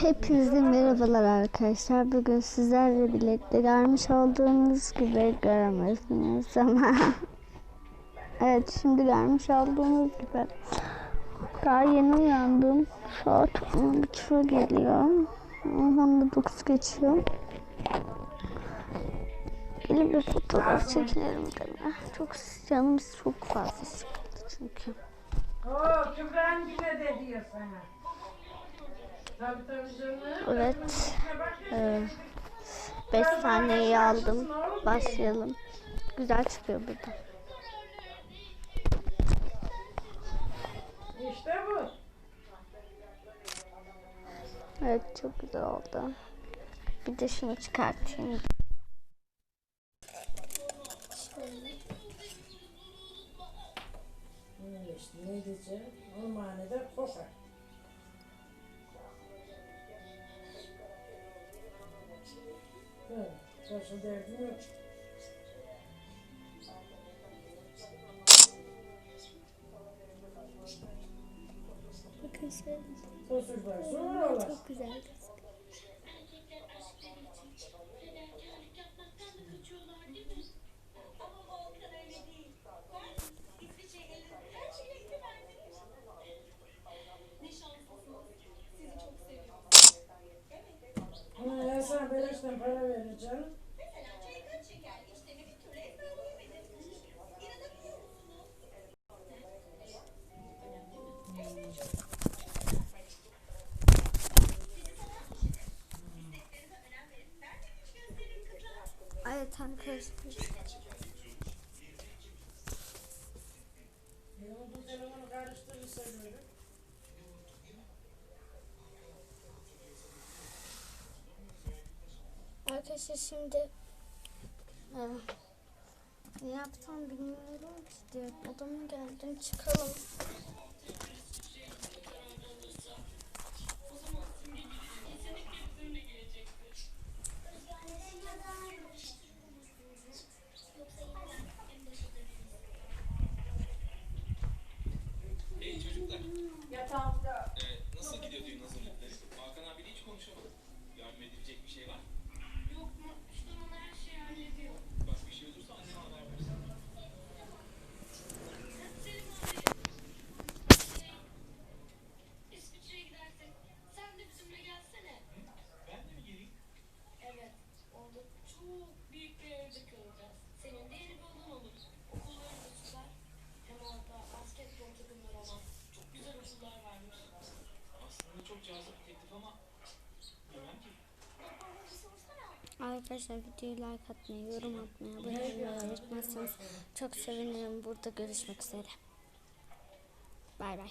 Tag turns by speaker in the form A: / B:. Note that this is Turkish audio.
A: Hepinize merhabalar arkadaşlar. Bugün sizlerle birlikte görmüş olduğunuz gibi göremezsiniz ama Evet şimdi görmüş olduğunuz gibi daha yeni uyandım. Saat 10.30'a geliyor. Onda 9 geçiyor. Gelin bir fotoğraf çekinelim de. Çok canım çok fazla sıkıldı çünkü.
B: Oo, Kübra'nın yine de diyor sana.
A: Evet. 5 saniyeyi aldım. Başlayalım. Güzel çıkıyor burada.
B: İşte bu.
A: Evet çok güzel oldu. Bir de şunu çıkartayım.
B: Ne diyeceğim? O manada kokar. Başka derdim yok.
A: Bakın şöyle. Çok güzel.
B: Ama ya sana beleşten para vereceğim.
A: Evet arkadaşlar. Arkadaşlar şimdi e, ne yapsam bilmiyorum ki diyor. Odama geldim çıkalım.
C: Ee, nasıl gidiyor düğün hazırlıkları? Hakan abiyle hiç konuşamadım. Yardım edilecek bir şey var mı?
D: Yok mu? Üstten ona her şeyi hallediyor.
C: Bak bir şey olursa anneme haber versin.
D: Selim abi. İsviçre'ye gidersek sen de bizimle gelsene.
C: Ben de mi geleyim?
D: Evet. Orada çok büyük bir evde kalacağız. Senin de yeni bir odan olur. Okulları da süper. Hem orada basketbol takımları olan çok güzel okullar varmış.
C: Aslında çok cazip bir teklif ama bilmem ki.
A: Arkadaşlar videoyu like atmayı, yorum atmayı, abone olmayı unutmazsanız çok sevinirim. Burada görüşmek üzere. Bay bay.